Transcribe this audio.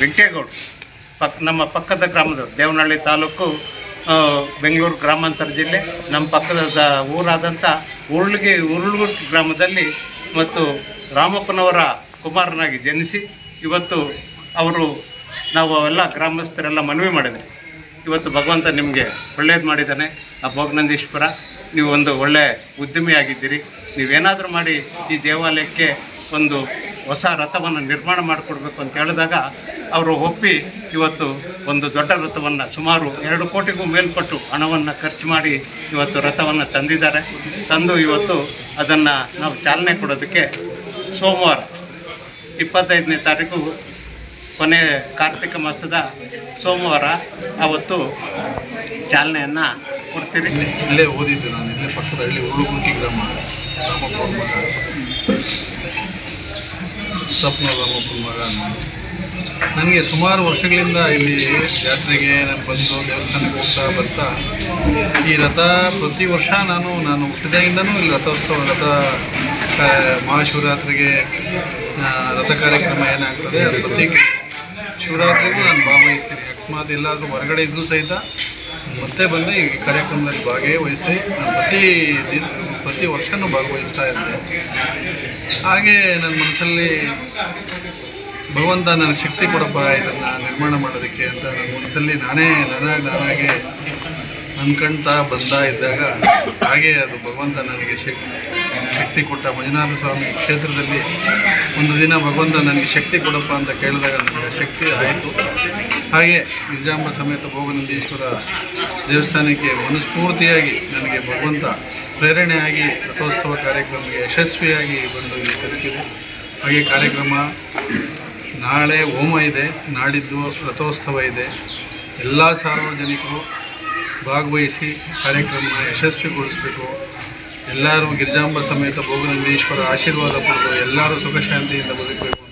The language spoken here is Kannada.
ವೆಂಕಟೇಗೌಡ ಪಕ್, ನಮ್ಮ ಪಕ್ಕದ ಗ್ರಾಮದ ದೇವನಹಳ್ಳಿ ತಾಲೂಕು ಬೆಂಗಳೂರು ಗ್ರಾಮಾಂತರ ಜಿಲ್ಲೆ, ನಮ್ಮ ಪಕ್ಕದ ಊರಾದಂಥ ಉರುಳಿಗೆ ಉರುಳುಗುರ್ ಗ್ರಾಮದಲ್ಲಿ ಮತ್ತು ರಾಮಪ್ಪನವರ ಕುಮಾರನಾಗಿ ಜನಿಸಿ ಇವತ್ತು ಅವರು ನಾವು ಅವೆಲ್ಲ ಗ್ರಾಮಸ್ಥರೆಲ್ಲ ಮನವಿ ಮಾಡಿದ್ವಿ ಇವತ್ತು ಭಗವಂತ ನಿಮಗೆ ಒಳ್ಳೇದು ಮಾಡಿದ್ದಾನೆ, ಆ ಭೋಗನಂದೀಶ್ವರ, ನೀವು ಒಂದು ಒಳ್ಳೆ ಉದ್ಯಮಿಯಾಗಿದ್ದೀರಿ ನೀವೇನಾದರೂ ಮಾಡಿ ಈ ದೇವಾಲಯಕ್ಕೆ ಒಂದು ಹೊಸ ರಥವನ್ನು ನಿರ್ಮಾಣ ಮಾಡಿಕೊಡ್ಬೇಕು ಅಂತ ಹೇಳಿದಾಗ ಅವರು ಒಪ್ಪಿ ಇವತ್ತು ಒಂದು ದೊಡ್ಡ ರಥವನ್ನು ಸುಮಾರು ಎರಡು ಕೋಟಿಗೂ ಮೇಲ್ಪಟ್ಟು ಹಣವನ್ನು ಖರ್ಚು ಮಾಡಿ ಇವತ್ತು ರಥವನ್ನು ತಂದಿದ್ದಾರೆ. ತಂದು ಇವತ್ತು ಅದನ್ನು ನಾವು ಚಾಲನೆ ಕೊಡೋದಕ್ಕೆ ಸೋಮವಾರ ಇಪ್ಪತ್ತೈದನೇ ತಾರೀಕು ಕೊನೆ ಕಾರ್ತಿಕ ಮಾಸದ ಸೋಮವಾರ ಅವತ್ತು ಚಾಲನೆಯನ್ನು ಕೊಡ್ತೀರಿ. ಇಲ್ಲೇ ಓದಿದ್ದು ನಾನು, ಇಲ್ಲೇ ಪಕ್ಕದ ಹಳ್ಳಿ ಗ್ರಾಮ ರಾಮಪ್ಪ ಸ್ವಪ್ನ ರಾಮಪ್ಪನ ಮಗ ನನಗೆ ಸುಮಾರು ವರ್ಷಗಳಿಂದ ಇಲ್ಲಿ ಜಾತ್ರೆಗೆ ನಾನು ಬಂದು ದೇವಸ್ಥಾನಕ್ಕೆ ಹೋಗ್ತಾ ಬರ್ತಾ, ಈ ರಥ ಪ್ರತಿ ವರ್ಷ ನಾನು ನಾನು ಹುಟ್ಟಿದಾಗಿಂದನೂ ಇಲ್ಲಿ ರಥೋತ್ಸವ, ರಥ ಮಹಾಶಿವರಾತ್ರಿಗೆ ರಥ ಕಾರ್ಯಕ್ರಮ ಏನಾಗ್ತದೆ ಪ್ರತಿ ಶಿವರಾತ್ರಿಗೂ ನಾನು ಭಾಗವಹಿಸ್ತೀನಿ ಅಕಸ್ಮಾತ್ ಎಲ್ಲಾದರೂ ಹೊರಗಡೆ ಇದ್ದರೂ ಸಹಿತ ಮತ್ತೆ ಬಂದು ಈ ಕಾರ್ಯಕ್ರಮದಲ್ಲಿ ಭಾಗವಹಿಸಿ, ನಾನು ಪ್ರತಿ ದಿನ, ಪ್ರತಿ ವರ್ಷನೂ ಭಾಗವಹಿಸ್ತಾ ಇದ್ದೆ ಹಾಗೆ ನನ್ನ ಮನಸ್ಸಲ್ಲಿ ಭಗವಂತ ನನಗೆ ಶಕ್ತಿ ಕೊಡಪ್ಪ, ಇದನ್ನು ನಿರ್ಮಾಣ ಮಾಡೋದಕ್ಕೆ ಅಂತ ನನ್ನ ಮನಸ್ಸಲ್ಲಿ ನಾನೇ ನನಗೆ ನಾನಾಗೆ ಅನ್ಕಂತಾ ಬಂದ ಇದ್ದಾಗ, ಹಾಗೆ ಅದು ಭಗವಂತ ನನಗೆ ಶಕ್ತಿ ಶಕ್ತಿ ಕೊಟ್ಟ ಮಂಜುನಾಥ ಸ್ವಾಮಿ ಕ್ಷೇತ್ರದಲ್ಲಿ ಒಂದು ದಿನ ಭಗವಂತ ನನಗೆ ಶಕ್ತಿ ಕೊಡಪ್ಪ ಅಂತ ಕೇಳಿದಾಗ ನನಗೆ ಶಕ್ತಿ ಆಯಿತು. ಹಾಗೆ ನಿಜಾಂಬ ಸಮೇತ ಭೋಗನಂದೀಶ್ವರ ದೇವಸ್ಥಾನಕ್ಕೆ ಮನಸ್ಫೂರ್ತಿಯಾಗಿ ನನಗೆ ಭಗವಂತ ಪ್ರೇರಣೆಯಾಗಿ ರಥೋತ್ಸವ ಕಾರ್ಯಕ್ರಮಕ್ಕೆ ಯಶಸ್ವಿಯಾಗಿ ಬಂದು ತಲುಪಿದೆ. ಹಾಗೆ ಕಾರ್ಯಕ್ರಮ ನಾಳೆ ಹೋಮ ಇದೆ, ನಾಡಿದ್ದು ರಥೋತ್ಸವ ಇದೆ. ಎಲ್ಲ ಸಾರ್ವಜನಿಕರು ಭಾಗವಹಿಸಿ ಕಾರ್ಯಕ್ರಮ ಯಶಸ್ವಿಗೊಳಿಸಬೇಕು. ಎಲ್ಲರೂ ಗಿರಿಜಾಂಬ ಸಮೇತ ಭೋಗನಂದೀಶ್ವರ ಆಶೀರ್ವಾದ ಪಡೆದು ಎಲ್ಲರೂ ಸುಖಶಾಂತಿಯಿಂದ ಬದುಕಬೇಕು.